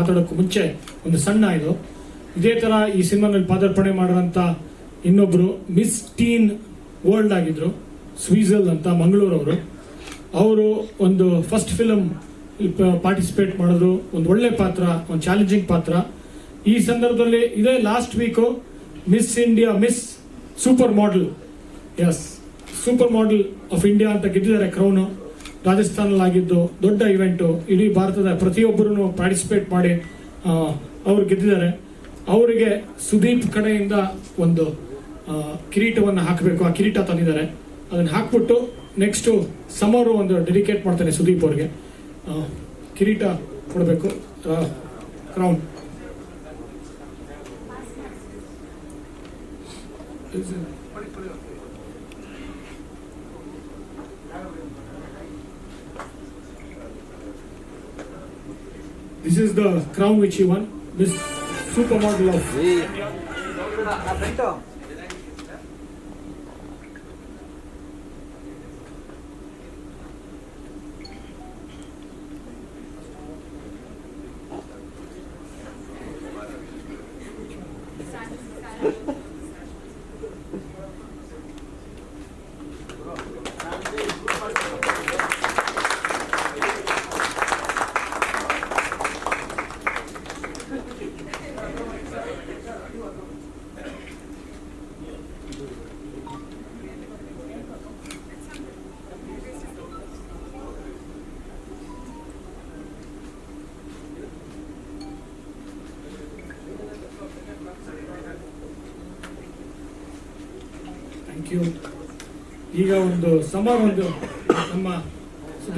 ಮಾತಾಡೋಕ್ಕೂ ಮುಂಚೆ ಒಂದು ಸಣ್ಣ ಇದು. ಇದೇ ತರ ಈ ಸಿನಿಮಾನಲ್ಲಿ ಪಾದಾರ್ಪಣೆ ಮಾಡಿದಂಥ ಇನ್ನೊಬ್ಬರು ಮಿಸ್ ಟೀನ್ ವರ್ಲ್ಡ್ ಆಗಿದ್ರು ಸ್ವೀಝಲ್ ಅಂತ ಮಂಗಳೂರವರು. ಅವರು ಒಂದು ಫಸ್ಟ್ ಫಿಲಮ್ ಪಾರ್ಟಿಸಿಪೇಟ್ ಮಾಡಿದ್ರು, ಒಂದು ಒಳ್ಳೆ ಪಾತ್ರ, ಒಂದು ಚಾಲೆಂಜಿಂಗ್ ಪಾತ್ರ. ಈ ಸಂದರ್ಭದಲ್ಲಿ ಇದೇ last week miss India, miss super model. Yes super model of India ಅಂತ ಗೆದ್ದಿದ್ದಾರೆ ಕ್ರೌನು. ರಾಜಸ್ಥಾನಲ್ಲಿ ಆಗಿದ್ದು ದೊಡ್ಡ ಇವೆಂಟು. ಇಡೀ ಭಾರತದ ಪ್ರತಿಯೊಬ್ಬರೂ ಪಾರ್ಟಿಸಿಪೇಟ್ ಮಾಡಿ ಅವರು ಅವ್ರು ಗೆದ್ದಿದ್ದಾರೆ. ಅವರಿಗೆ ಸುದೀಪ್ ಕಡೆಯಿಂದ ಒಂದು ಕಿರೀಟವನ್ನು ಹಾಕಬೇಕು. ಆ ಕಿರೀಟ ತಂದಿದ್ದಾರೆ. ಅದನ್ನು ಹಾಕ್ಬಿಟ್ಟು ನೆಕ್ಸ್ಟು ಸಮರು ಒಂದು ಡೆಡಿಕೇಟ್ ಮಾಡ್ತಾನೆ ಸುದೀಪ್ ಅವ್ರಿಗೆ. ಕಿರೀಟ ಕೊಡಬೇಕು. Crown This is the crown which he won. This supermodel of thank you ಈಗ ಒಂದು ಸಮಾರ ಒಂದು ನಮ್ಮ